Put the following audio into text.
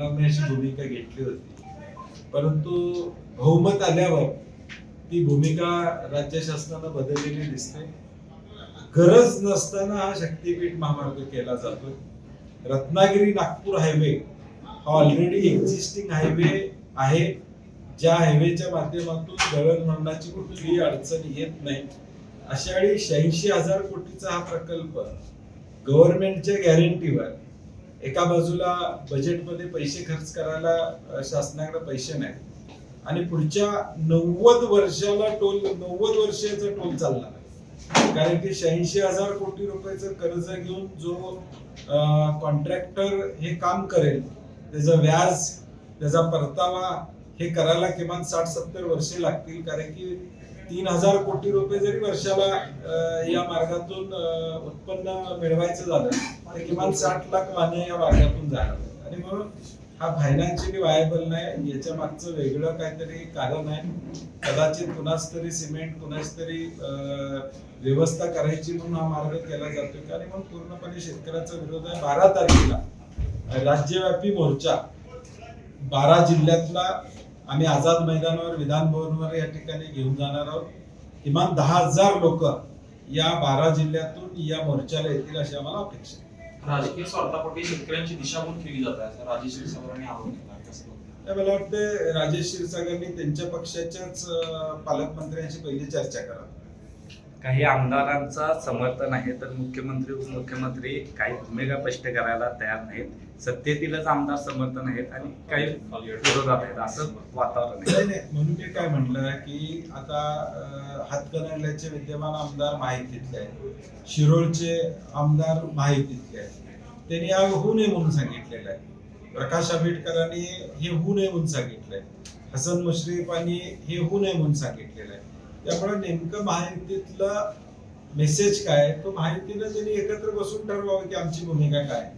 करणार अशी भूमिका घेतली होती. परंतु बहुमत आल्यावर ती भूमिका राज्य शासनानं बदललेली दिसते. गरज नसताना हा शक्तीपीठ महामार्ग केला जातोय. रत्नागिरी नागपूर हायवे हा ऑलरेडी एक्झिस्टिंग हायवे आहे. ज्या हायवेच्या माध्यमातून दळणवळणाची कुठलीही अडचण येत नाही. अशा वेळी शहाऐंशी हजार कोटीचा हा प्रकल्प गव्हर्नमेंटच्या गॅरंटीवर एका बाजूला बजेटमध्ये पैसे खर्च करायला शासनाकडे पैसे नाही आणि पुढच्या नव्वद वर्षाला टोल नव्वद वर्षाचा टोल चालला कारण की शहाऐंशी हजार कोटी रुपयाचं कर्ज घेऊन जो कॉन्ट्रॅक्टर हे काम करेल त्याचं व्याज त्याचा परतावा हे करायला किमान साठ सत्तर वर्षे लागतील. कारण की तीन हजार कोटी रुपये जरी वर्षाला या मार्गातून उत्पन्न मिळवायचं झालं तर किमान साठ लाख वाहने या मार्गातून जाणार आणि म्हणून हा फायनान्शियली वायबल नाही याच्या मागचं वेगळं काहीतरी कारण आहे. कदाचित कुणाच तरी सिमेंट कुणाच तरी व्यवस्था करायची म्हणून हा मार्ग केला जातोय आणि मग पूर्णपणे शेतकऱ्याचा विरोध आहे. बारा तारखेला राज्यव्यापी मोर्चा बारा जिल्ह्यातला आम्ही आझाद मैदानावर विधान भवनवर या ठिकाणी घेऊन जाणार आहोत. किमान दहा हजार लोक या बारा जिल्ह्यातून या मोर्चाला येतील अशी आम्हाला अपेक्षा आहे. राजकीय स्वार्थापोटी शेतकऱ्यांची दिशाभूल केली जात आहे. राजेश क्षीरसागरांनी आरोप मला वाटतं राजेश क्षीरसागरनी त्यांच्या पक्षाच्याच पालकमंत्र्यांशी पहिली चर्चा करा काही आमदारांचा समर्थन आहे तर मुख्यमंत्री उपमुख्यमंत्री काही भूमिका स्पष्ट करायला तयार नाहीत. सत्तेतीलच आमदार समर्थन आहेत आणि काही विरोधात आहेत असं वातावरण आहे. नाही म्हणून मी काय म्हटलं की आता हातकणंगल्याचे विद्यमान आमदार माहितीतले आहेत. शिरोळचे आमदार माहितीतले आहेत. त्यांनी हा होऊ नये म्हणून सांगितलेलं आहे. प्रकाश आंबेडकरांनी हे होऊ नये म्हणून सांगितलंय. हसन मुश्रीफ आणि हे होऊ नये म्हणून सांगितलेलं आहे. त्यामुळे नेमकं महायुतीतला मेसेज काय तो माहितीनं त्यांनी एकत्र बसून ठरवावं की आमची भूमिका काय